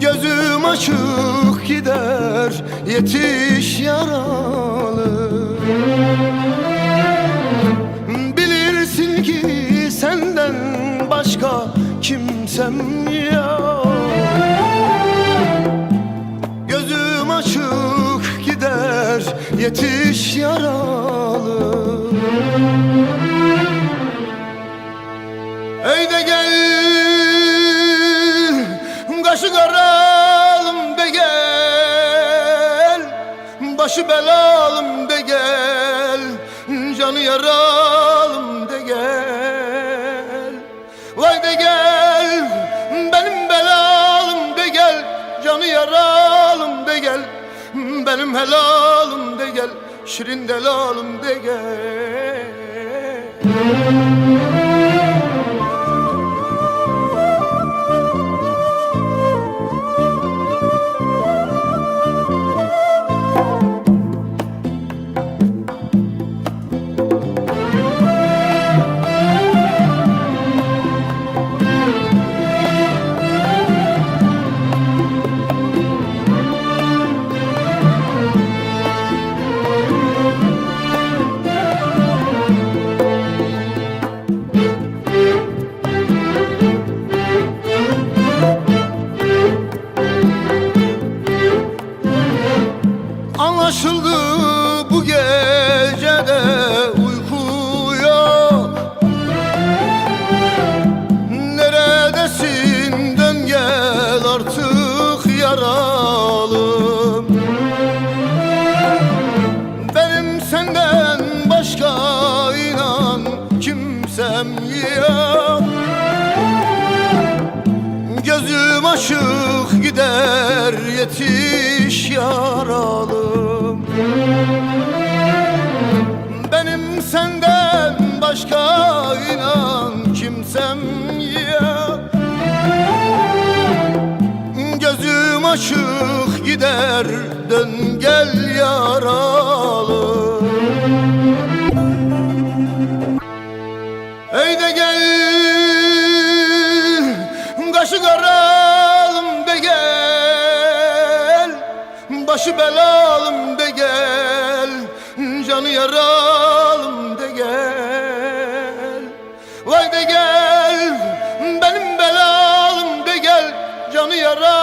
Gözüm açık gider yetiş yaralı. Bilirsin ki senden başka kimsem yok. Gözüm açık gider yetiş yaralı karalım de gel Başı belalım de gel Canı yaralım de gel. Vay de gel Benim belalım de gel Canı yaralım de gel Benim helalım de gel Şirin delalım de gel Anlaşıldı bu gecede uyku yok. Neredesin? Dön gel artık yaralım. Benim senden başka inan kimsem yok. Gözüm aşık gider yetiş yaralım aşık gider dön gel yaralım Ey de gel Kaşı karalım de gel. Başı belalım de gel Canı yaralım de gel. Vay de gel Benim belalım de gel Canı yaralım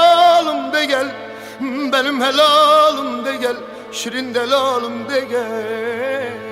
Benim helalım de gel Şirin delalım de gel